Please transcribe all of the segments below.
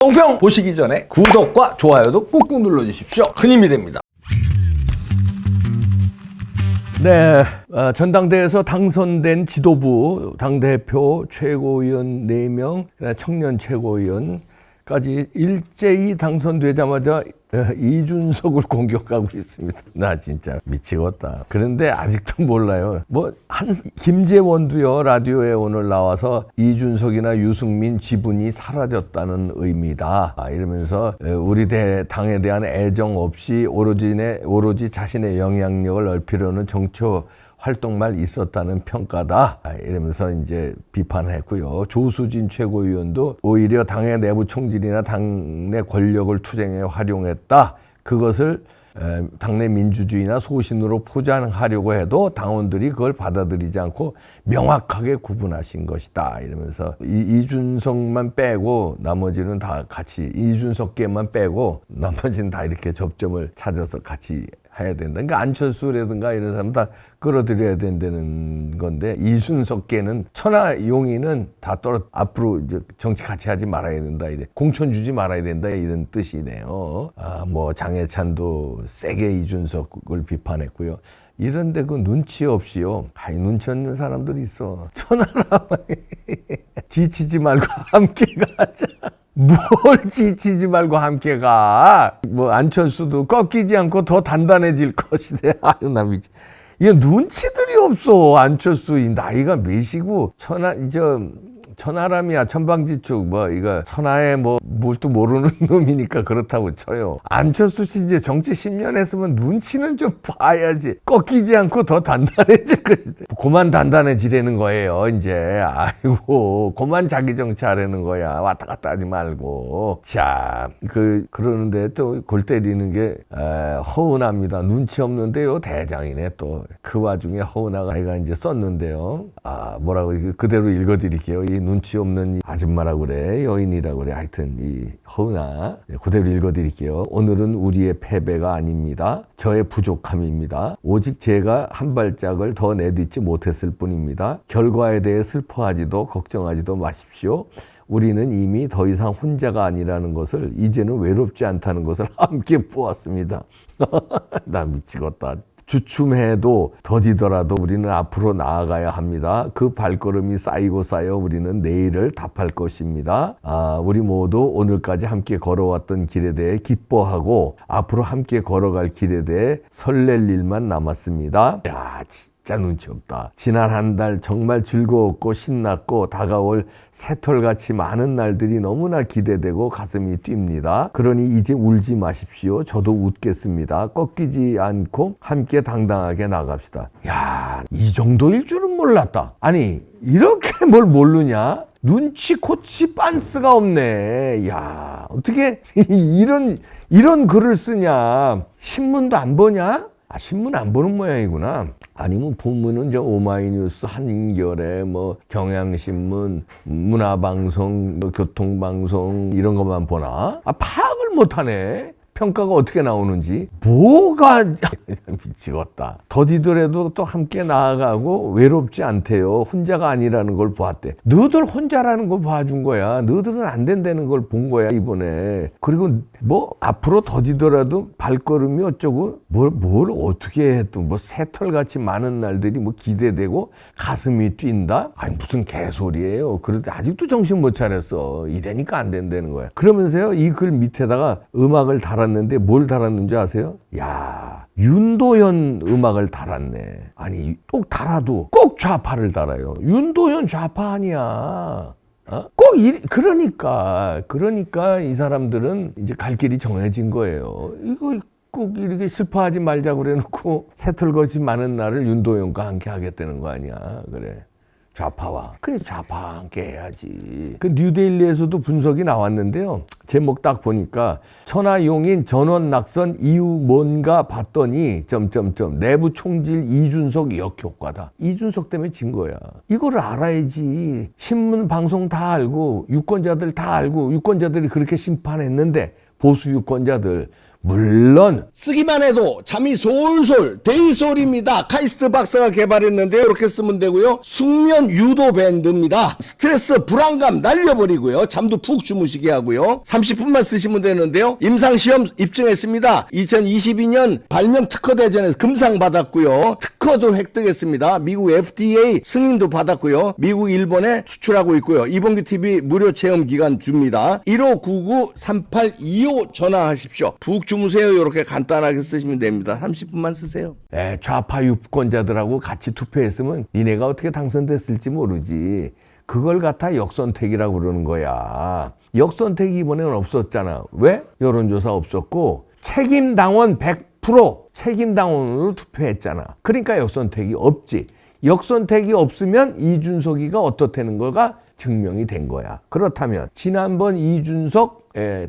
똥평 보시기 전에 구독과 좋아요도 꾹꾹 눌러주십시오. 큰 힘이 됩니다. 네, 어, 전당대회에서 당선된 지도부, 당대표, 최고위원 4명, 청년 최고위원까지 일제히 당선되자마자 어, 이준석을 공격하고 있습니다. 나 진짜 미치겠다. 그런데 아직도 몰라요. 뭐, 한, 김재원도요, 라디오에 오늘 나와서 이준석이나 유승민 지분이 사라졌다는 의미다. 아, 이러면서 에, 우리 대, 당에 대한 애정 없이 오로지, 내, 오로지 자신의 영향력을 넓히려는 정초 활동만 있었다는 평가다. 아, 이러면서 이제 비판을 했고요. 조수진 최고위원도 오히려 당의 내부 총질이나 당내 권력을 투쟁에 활용했다. 그것을 에, 당내 민주주의나 소신으로 포장하려고 해도 당원들이 그걸 받아들이지 않고 명확하게 구분하신 것이다. 이러면서 이, 이준석만 빼고 나머지는 다 같이 이준석계만 빼고 나머지는 다 이렇게 접점을 찾아서 같이 해야 된다. 그러니까 안철수라든가 이런 사람 다 끌어들여야 된다는 건데 이순석계는 천하 용인은 다 떨어 앞으로 이제 정치 같이 하지 말아야 된다. 이래 공천 주지 말아야 된다 이런 뜻이네요. 아뭐 장해찬도 세게 이준석을 비판했고요. 이런데 그 눈치 없이요. 아이 눈치 없는 사람들이 있어. 천하람 지치지 말고 함께 가자. 뭘 지치지 말고 함께 가. 뭐 안철수도 꺾이지 않고 더 단단해질 것이래. 아유 나 미치. 이게 눈치들이 없어. 안철수 이 나이가 몇이고 천하 이제 천하람이야 천방지축 뭐 이거 천하에 뭐 뭘 또 모르는 놈이니까 그렇다고 쳐요. 안철수 씨 이제 정치 10년 했으면 눈치는 좀 봐야지. 꺾이지 않고 더 단단해질 것이다. 그만 단단해지려는 거예요. 이제 아이고 그만 자기 정치하려는 거야. 왔다 갔다 하지 말고. 자그 그러는데 또 골 때리는 게 에, 허은아입니다. 눈치 없는데요 대장이네 또 그 와중에 허은아가 아이가 이제 썼는데요. 아 뭐라고 그대로 읽어드릴게요. 이 눈치 없는 이 아줌마라고 그래 여인이라고 그래 하여튼 이 허은아 네, 그대로 읽어드릴게요. 오늘은 우리의 패배가 아닙니다. 저의 부족함입니다. 오직 제가 한 발짝을 더 내딛지 못했을 뿐입니다. 결과에 대해 슬퍼하지도 걱정하지도 마십시오. 우리는 이미 더 이상 혼자가 아니라는 것을 이제는 외롭지 않다는 것을 함께 보았습니다. 나 미치겠다. 주춤해도 더디더라도 우리는 앞으로 나아가야 합니다. 그 발걸음이 쌓이고 쌓여 우리는 내일을 답할 것입니다. 아, 우리 모두 오늘까지 함께 걸어왔던 길에 대해 기뻐하고 앞으로 함께 걸어갈 길에 대해 설렐 일만 남았습니다. 야, 진짜 눈치 없다. 지난 한 달 정말 즐거웠고 신났고 다가올 새털같이 많은 날들이 너무나 기대되고 가슴이 뜁니다. 그러니 이제 울지 마십시오. 저도 웃겠습니다. 꺾이지 않고 함께 당당하게 나갑시다. 야, 이 정도일 줄은 몰랐다. 아니, 이렇게 뭘 모르냐? 눈치 코치 빤스가 없네. 야, 어떻게 이런 이런 글을 쓰냐? 신문도 안 보냐? 아, 신문 안 보는 모양이구나. 아니면 보면은 저 오마이뉴스, 한겨레, 뭐 경향신문, 문화방송, 뭐 교통방송 이런 것만 보나? 아 파악을 못하네. 평가가 어떻게 나오는지 뭐가 미치겠다. 더디더라도 또 함께 나아가고 외롭지 않대요. 혼자가 아니라는 걸 보았대. 너들 혼자라는 걸 봐준 거야. 너들은 안 된다는 걸 본 거야 이번에. 그리고 뭐 앞으로 더디더라도 발걸음이 어쩌고 뭘, 뭘 어떻게 해도 뭐 새털같이 많은 날들이 뭐 기대되고 가슴이 뛴다? 아니 무슨 개소리예요. 그런데 아직도 정신 못 차렸어. 이래니까 안 된다는 거야. 그러면서요 이 글 밑에다가 음악을 달 았는데 뭘 달았는지 아세요? 야 윤도현 음악을 달았네. 아니 꼭 달아도 꼭 좌파를 달아요. 윤도현 좌파 아니야. 어? 꼭 이, 그러니까 그러니까 이 사람들은 이제 갈 길이 정해진 거예요. 이거 꼭 이렇게 슬퍼하지 말자고 그래놓고 새털 것이 많은 날을 윤도현과 함께 하겠다는 거 아니야. 그래. 좌파와. 그래, 좌파와 함께 해야지. 그 뉴데일리에서도 분석이 나왔는데요. 제목 딱 보니까 천하용인 전원 낙선 이유 뭔가 봤더니 점점점 내부 총질 이준석 역효과다. 이준석 때문에 진 거야. 이거를 알아야지. 신문 방송 다 알고 유권자들 다 알고 유권자들이 그렇게 심판했는데 보수 유권자들 물론 쓰기만 해도 잠이 솔솔 데이솔입니다. 카이스트 박사가 개발했는데요. 이렇게 쓰면 되고요. 숙면 유도 밴드입니다. 스트레스 불안감 날려버리고요. 잠도 푹 주무시게 하고요. 30분만 쓰시면 되는데요. 임상시험 입증했습니다. 2022년 발명 특허 대전에서 금상 받았고요. 특허도 획득했습니다. 미국 FDA 승인도 받았고요. 미국 일본에 수출하고 있고요. 이봉규 TV 무료 체험 기간 줍니다. 1599-3825 전화하십시오. 푹 주무세요. 이렇게 간단하게 쓰시면 됩니다. 30분만 쓰세요. 에, 좌파 유권자들하고 같이 투표했으면 니네가 어떻게 당선됐을지 모르지. 그걸 갖다 역선택이라고 그러는 거야. 역선택이 이번에는 없었잖아. 왜? 여론조사 없었고 책임 당원 100% 책임 당원으로 투표했잖아. 그러니까 역선택이 없지. 역선택이 없으면 이준석이가 어떻다는 거가 증명이 된 거야. 그렇다면 지난번 이준석 에,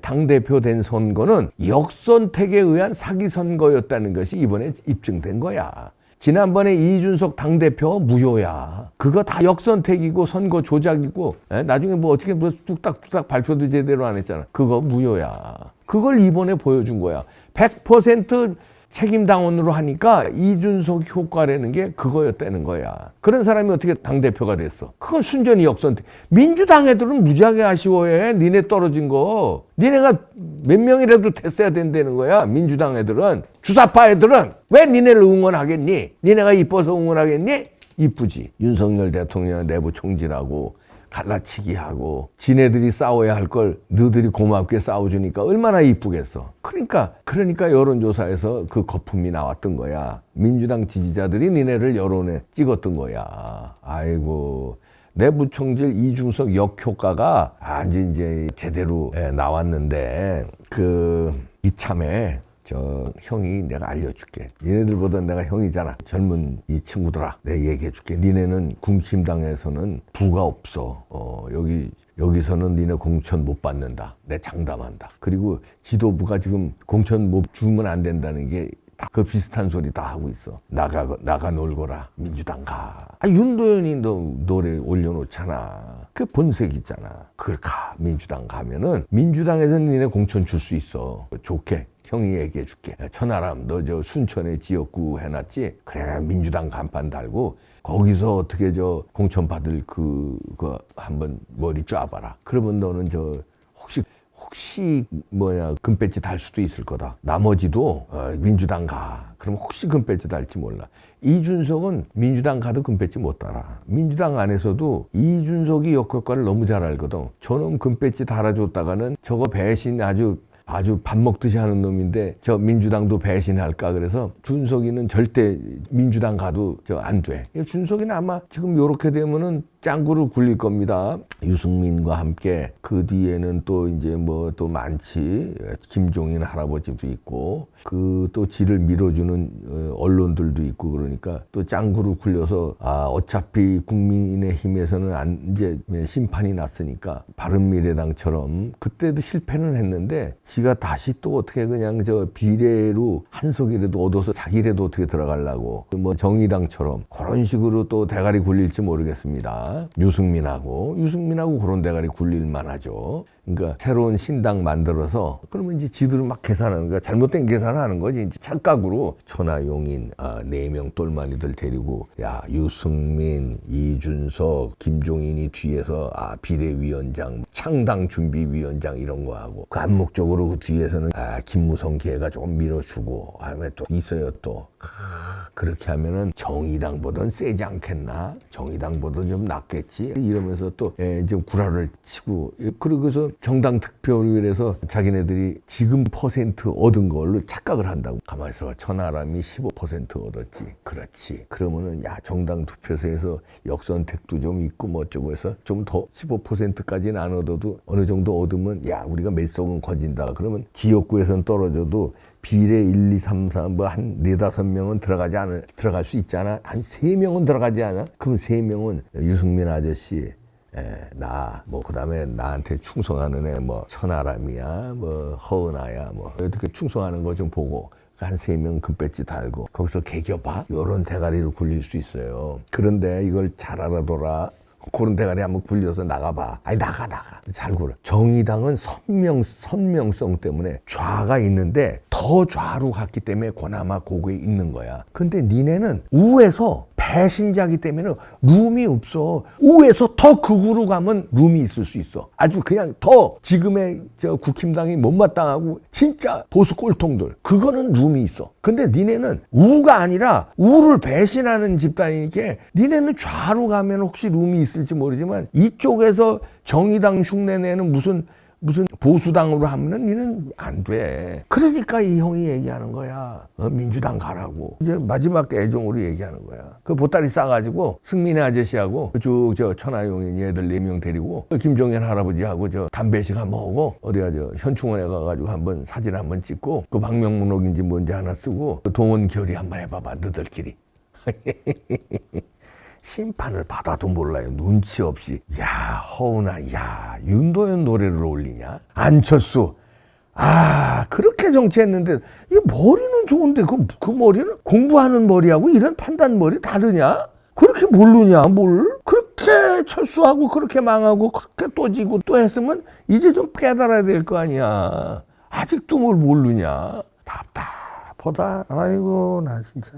당 대표 된 선거는 역선택에 의한 사기 선거였다는 것이 이번에 입증된 거야. 지난번에 이준석 당대표 무효야. 그거 다 역선택이고 선거 조작이고 에? 나중에 뭐 어떻게 뭐 뚝딱뚝딱 발표도 제대로 안 했잖아. 그거 무효야. 그걸 이번에 보여준 거야. 100% 책임당원으로 하니까 이준석 효과라는 게 그거였다는 거야. 그런 사람이 어떻게 당대표가 됐어? 그건 순전히 역선택. 민주당 애들은 무지하게 아쉬워해. 니네 떨어진 거. 니네가 몇 명이라도 됐어야 된다는 거야. 민주당 애들은. 주사파 애들은. 왜 니네를 응원하겠니? 니네가 이뻐서 응원하겠니? 이쁘지. 윤석열 대통령 내부 총질하고 갈라치기 하고 지네들이 싸워야 할 걸 너들이 고맙게 싸워주니까 얼마나 이쁘겠어. 그러니까 그러니까 여론조사에서 그 거품이 나왔던 거야. 민주당 지지자들이 니네를 여론에 찍었던 거야. 아이고. 내부 총질 이중석 역효과가 아주 이제 제대로 예, 나왔는데 그 이참에 저 형이 내가 알려줄게. 니네들보다 내가 형이잖아. 젊은 이 친구들아, 내가 얘기해줄게. 니네는 국힘당에서는 부가 없어. 어 여기 여기서는 니네 공천 못 받는다. 내 장담한다. 그리고 지도부가 지금 공천 못 주면 안 된다는 게. 다그 비슷한 소리 다 하고 있어. 나가 나가 놀거라. 민주당 가. 아, 윤도현이 너 노래 올려놓잖아. 그 본색 있잖아. 그걸 가. 민주당 가면은 민주당에서는 니네 공천 줄 수 있어. 좋게. 형이 얘기해 줄게. 천하람, 너 저 순천에 지역구 해놨지? 그래, 민주당 간판 달고, 거기서 어떻게 저 공천 받을 그, 그, 한번 머리 쫙봐라. 그러면 너는 저, 혹시, 혹시, 뭐야, 금배지 달 수도 있을 거다. 나머지도, 어, 민주당 가. 그럼 혹시 금배지 달지 몰라. 이준석은 민주당 가도 금배지 못 달아. 민주당 안에서도 이준석이 역효과를 너무 잘 알거든. 저놈 금배지 달아줬다가는 저거 배신 아주 아주 밥 먹듯이 하는 놈인데 저 민주당도 배신할까 그래서 준석이는 절대 민주당 가도 저 안 돼. 준석이는 아마 지금 요렇게 되면은 짱구를 굴릴 겁니다. 유승민과 함께 그 뒤에는 또 이제 뭐 또 많지 김종인 할아버지도 있고 그 또 지를 밀어주는 어, 언론들도 있고 그러니까 또 짱구를 굴려서 아 어차피 국민의 힘에서는 안 이제 심판이 났으니까 바른미래당처럼 그때도 실패는 했는데 지가 다시 또 어떻게 그냥 저 비례로 한 석이라도 얻어서 자기라도 어떻게 들어가려고 뭐 정의당처럼 그런 식으로 또 대가리 굴릴지 모르겠습니다. 유승민하고 유승민하고 그런 대가리 굴릴 만 하죠. 그러니까 새로운 신당 만들어서 그러면 이제 지들은 막 계산하는 거야. 잘못된 계산을 하는 거지. 이제 착각으로 천하용인 아, 네명 똘마니들 데리고 야 유승민, 이준석, 김종인이 뒤에서 아 비대위원장, 창당 준비위원장 이런 거 하고 그 암묵적으로 그 뒤에서는 아 김무성 걔가 좀 밀어주고 아왜 또 있어요 또. 그렇게 하면은 정의당보다는 세지 않겠나? 정의당보다 좀 낫겠지? 이러면서 또, 예, 좀 구라를 치고, 예, 그러고서 정당 득표율에서 자기네들이 지금 퍼센트 얻은 걸로 착각을 한다고. 가만히 있어. 천하람이 15% 얻었지. 그렇지. 그러면은, 야, 정당 투표소에서 역선택도 좀 있고 뭐 어쩌고 해서 좀 더 15%까지는 안 얻어도 어느 정도 얻으면, 야, 우리가 몇 석은 건진다. 그러면 지역구에서는 떨어져도 비례 1, 2, 3, 4, 뭐한 네다섯 명은 들어가지 않을, 들어갈 수 있잖아. 한 세 명은 들어가지 않아? 그럼 세 명은 유승민 아저씨, 에, 나, 뭐, 그 다음에 나한테 충성하는 애, 뭐, 천하람이야, 뭐, 허은아야, 뭐, 어떻게 충성하는 거 좀 보고, 한 세 명 금배지 달고, 거기서 개겨봐? 요런 대가리를 굴릴 수 있어요. 그런데 이걸 잘 알아둬라. 그런 대가리 한번 굴려서 나가봐. 아니, 나가, 나가. 잘 굴어. 정의당은 선명, 선명성 때문에 좌가 있는데 더더 좌로 갔기 때문에 그나마 고거에 있는 거야. 근데 니네는 우에서 배신자기 때문에 룸이 없어. 우에서 더 극으로 가면 룸이 있을 수 있어. 아주 그냥 더 지금의 저 국힘당이 못마땅하고 진짜 보수 꼴통들. 그거는 룸이 있어. 근데 니네는 우가 아니라 우를 배신하는 집단이니까 니네는 좌로 가면 혹시 룸이 있을지 모르지만 이쪽에서 정의당 흉내내는 무슨 무슨 보수당으로 하면은 니는 안 돼. 그러니까 이 형이 얘기하는 거야. 어, 민주당 가라고. 이제 마지막 애정으로 얘기하는 거야. 그 보따리 싸가지고 승민의 아저씨하고 쭉 저 천하용인 얘들 네 명 데리고 그 김종현 할아버지하고 저 담배씩 한번 하고 어디가 저 현충원에 가가지고 한번 사진 한번 찍고 그 방명문옥인지 뭔지 하나 쓰고 그 동원 결의 한번 해봐봐 너들끼리. 심판을 받아도 몰라요. 눈치 없이. 야, 허은아, 야, 윤도현 노래를 올리냐? 안철수. 아, 그렇게 정치했는데, 이 머리는 좋은데, 그, 그 머리는 공부하는 머리하고 이런 판단 머리 다르냐? 그렇게 모르냐, 뭘? 그렇게 철수하고, 그렇게 망하고, 그렇게 또 지고 또 했으면, 이제 좀 깨달아야 될 거 아니야. 아직도 뭘 모르냐? 답답하다. 아이고, 나 진짜.